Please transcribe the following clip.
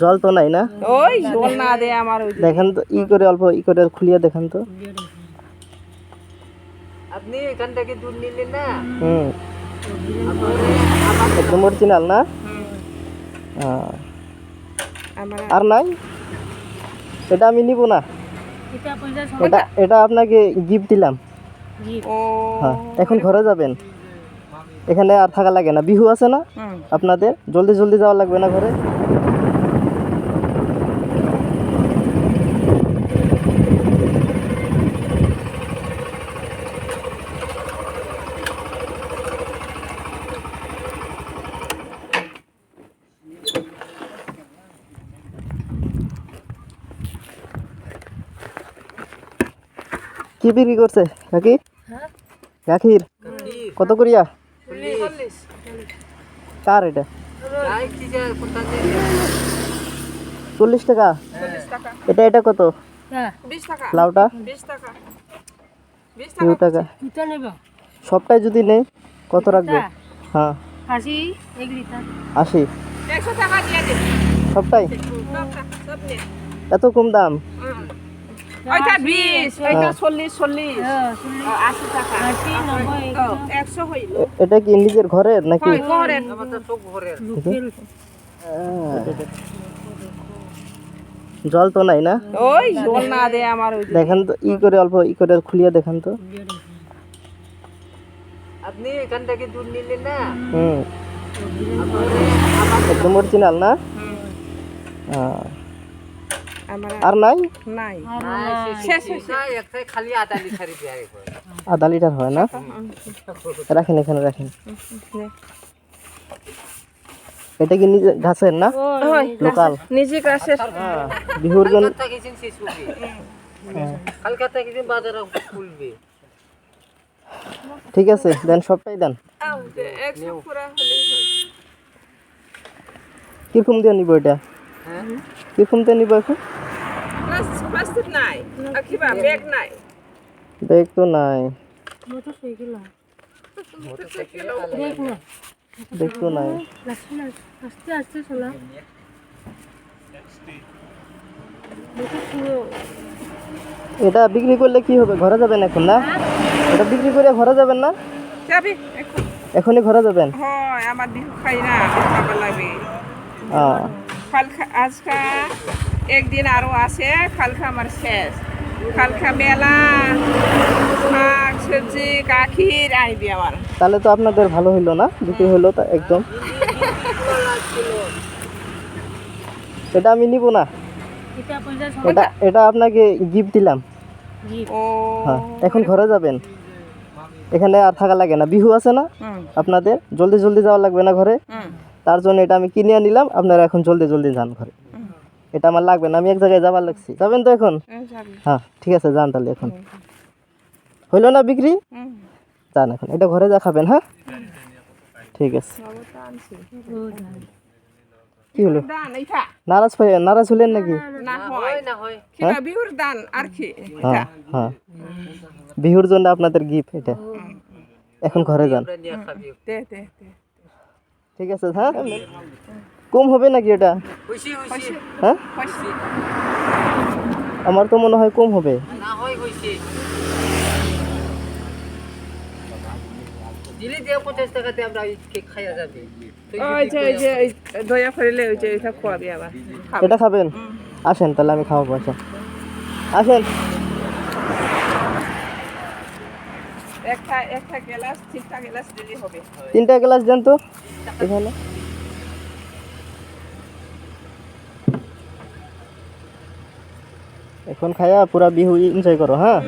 জল তো নাই না? ওই জল না দে আমার ওই দেখেন তো ই করে অল্প ই করে খুলিয়ে দেখেন তো। আপনি এখান থেকে দুধ নিলেন না? হুম। একদম অরিজিনাল না। আর নাই? এটা আমি নিব না। এটা এটা আপনাকে গিফট দিলাম। হ্যাঁ এখন ঘরে যাবেন। এখানে আর থাকা লাগে না। বিহু আছে না? আপনাদের? জলদি জলদি যাওয়া লাগবে না ঘরে? কি বিক্রি করছে? কাকি? গাখির কত করিয়া? কার এটা? চল্লিশ টাকা? এটা এটা কত? লাউটা? টাকা। দু টাকা সবটাই যদি নেই কত রাখবে? হ্যাঁ। আশি সবটাই। এত কম দাম। ওইটা বিশ ওইটা চল্লিশ চল্লিশ। আশি টাকা। একশো হইল। এটা কি নিজের ঘরের নাকি? জল তো নাই না? ওই জল না দে আমার দেখেন তো ই করে অল্প ই করে খুলিয়ে দেখেন তো। আপনি এখান থেকে দুধ নিলেন না? হুম। একদম অরিজিনাল না? হ্যাঁ। আর নাই? নাই। আধা লিটার হয় না? রাখেন এখানে রাখেন। এটা কি নিজে গাছের না? লোকাল। নিজে গাছের হ্যাঁ, বিহুর জন্য ঠিক আছে দেন সবটাই দেন। কীরকম দিয়ে নিব এটা? কীরকম দিয়ে নিব এখন প্লাস- প্লাস্টিক নাই আর কিবা ব্যাগ নাই? ব্যাগ তো নাই। মোটরসাইকেল ব্যাগ তো নাই। আস্তে আস্তে চলা। এটা বিক্রি করলে কি হবে? ঘরে যাবেন এখন না? এটা বিক্রি করে ঘরে যাবেন না? যাবি এখনই ঘরে যাবেন? হয় আমার বিহু খাই না খাবার লাগবে হ্যাঁ কালকা আজকা একদিন আরও আছে কালকা আমার শেষ। কালকা মেলা শাক সবজি আইবি আমার। তাহলে তো আপনাদের ভালো হইল না বিক্রি হইল তা একদম। এটা আমি নিব না। এটা এটা এটা আপনাকে গিফট দিলাম। হ্যাঁ এখন ঘরে যাবেন। এখানে আর থাকা লাগে না। বিহু আছে না আপনাদের? জলদি জলদি যাওয়া লাগবে না ঘরে। তার জন্য এটা আমি কিনে নিলাম আপনারা এখন জলদি জলদি যান ঘরে। এটা আমার লাগবে না আমি এক জায়গায় যাবার লাগছি। যাবেন তো এখন? হ্যাঁ ঠিক আছে যান তাহলে এখন। হইল না বিক্রি? যান এখন এটা ঘরে যা খাবেন হ্যাঁ? ঠিক আছে। কি হলো? নারাজ হয়ে নারাজ হলেন নাকি? না হয়। না হয়। কিবা বিহুর আর কি? হ্যাঁ বিহুর জন্য আপনাদের গিফট এটা। এখন ঘরে যান। দে দে দে ঠিক আছে হ্যাঁ? কম হবে নাকি এটা? হ্যাঁ? আমার তো মনে হয় কম হবে। ওই যে ওই যে দয়া করিলে ওই যে এটা খাবেন? আসেন তাহলে আমি খাওয়াবো আসেন আসেন। একটা একটা গ্লাস তিনটা গ্লাস দিলে হবে। তিনটা গ্লাস দেন তো। এখানে। এখন খায়া পুরা বিহু এনজয় করো হ্যাঁ?